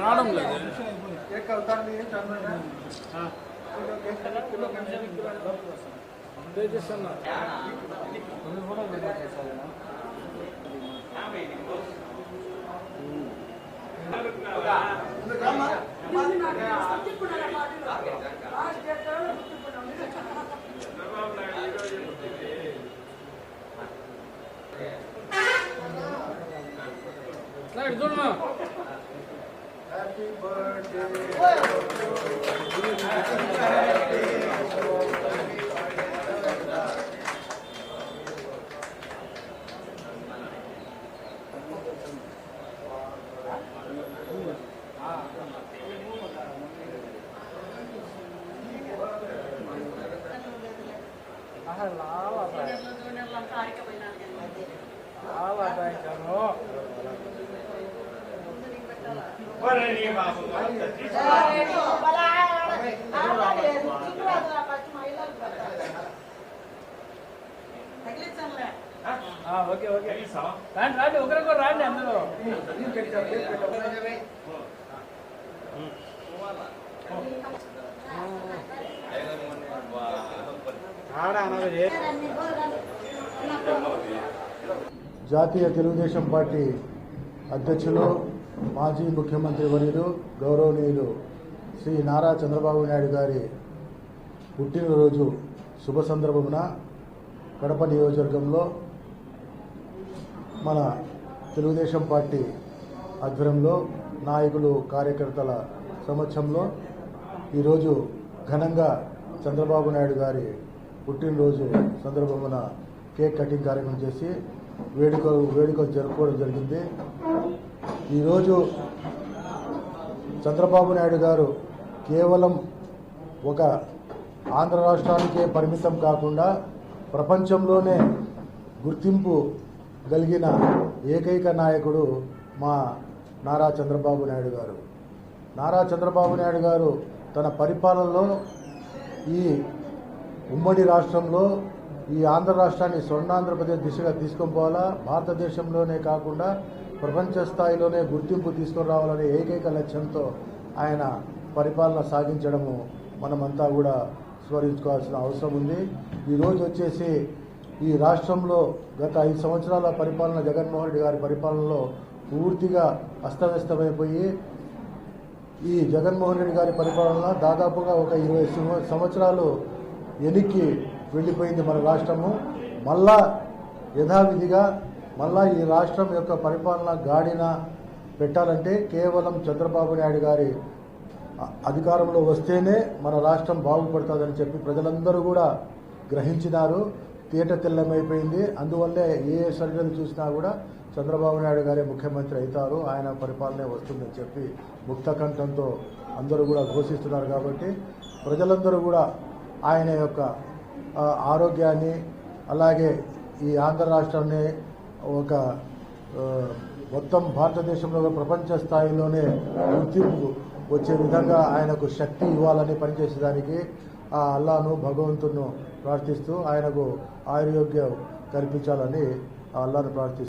రావడం లేదు ఇటు Happy birthday. ఓకే ఓకే రాండి రాండి ఒకరికొకరు రాండి అందరూ జాతీయ తెలుగుదేశం పార్టీ అధ్యక్షులు మాజీ ముఖ్యమంత్రి వర్యులు గౌరవనీయులు శ్రీ నారా చంద్రబాబు నాయుడు గారి పుట్టినరోజు శుభ సందర్భమున కడప నియోజకవర్గంలో మన తెలుగుదేశం పార్టీ ఆధ్వర్యంలో నాయకులు కార్యకర్తల సమక్షంలో ఈరోజు ఘనంగా చంద్రబాబు నాయుడు గారి పుట్టినరోజు సందర్భమున కేక్ కటింగ్ కార్యక్రమం చేసి వేడుకలు వేడుకలు జరుపుకోవడం జరిగింది. ఈరోజు చంద్రబాబు నాయుడు గారు కేవలం ఒక ఆంధ్ర రాష్ట్రానికే పరిమితం కాకుండా ప్రపంచంలోనే గుర్తింపు కలిగిన ఏకైక నాయకుడు మా నారా చంద్రబాబు నాయుడు గారు. నారా చంద్రబాబు నాయుడు గారు తన పరిపాలనలో ఈ ఉమ్మడి రాష్ట్రంలో ఈ ఆంధ్ర రాష్ట్రాన్ని స్వర్ణాంధ్రప్రదేశ్ దిశగా తీసుకొని పోవాలా భారతదేశంలోనే కాకుండా ప్రపంచ స్థాయిలోనే గుర్తింపు తీసుకొని రావాలనే ఏకైక లక్ష్యంతో ఆయన పరిపాలన సాగించడము మనమంతా కూడా స్మరించుకోవాల్సిన అవసరం ఉంది. ఈరోజు వచ్చేసి ఈ రాష్ట్రంలో గత ఐదు సంవత్సరాల పరిపాలన జగన్మోహన్ రెడ్డి గారి పరిపాలనలో పూర్తిగా అస్తవ్యస్తమైపోయి ఈ జగన్మోహన్ రెడ్డి గారి పరిపాలన దాదాపుగా ఒక ఇరవై సంవత్సరాలు వెనక్కి వెళ్ళిపోయింది మన రాష్ట్రము. మళ్ళా యథావిధిగా మళ్ళా ఈ రాష్ట్రం యొక్క పరిపాలన గాడిన పెట్టాలంటే కేవలం చంద్రబాబు నాయుడు గారి అధికారంలో వస్తేనే మన రాష్ట్రం బాగుపడుతుందని చెప్పి ప్రజలందరూ కూడా గ్రహించినారు. తేట తెల్లమైపోయింది. అందువల్లే ఏ సర్జరీ చూసినా కూడా చంద్రబాబు నాయుడు గారే ముఖ్యమంత్రి అవుతారు. ఆయన పరిపాలనే వస్తుందని చెప్పి ముక్త కంఠంతో అందరూ కూడా ఘోషిస్తున్నారు కాబట్టి ప్రజలందరూ కూడా ఆయన యొక్క ఆరోగ్యాన్ని అలాగే ఈ ఆంధ్ర రాష్ట్రాన్ని ఒక మొత్తం భారతదేశంలో ప్రపంచ స్థాయిలోనే గుర్తింపు వచ్చే విధంగా ఆయనకు శక్తి ఇవ్వాలని పనిచేసేదానికి ఆ అల్లాను భగవంతును ప్రార్థిస్తూ ఆయనకు ఆరోగ్యం కల్పించాలని ఆ అల్లాను ప్రార్థిస్తూ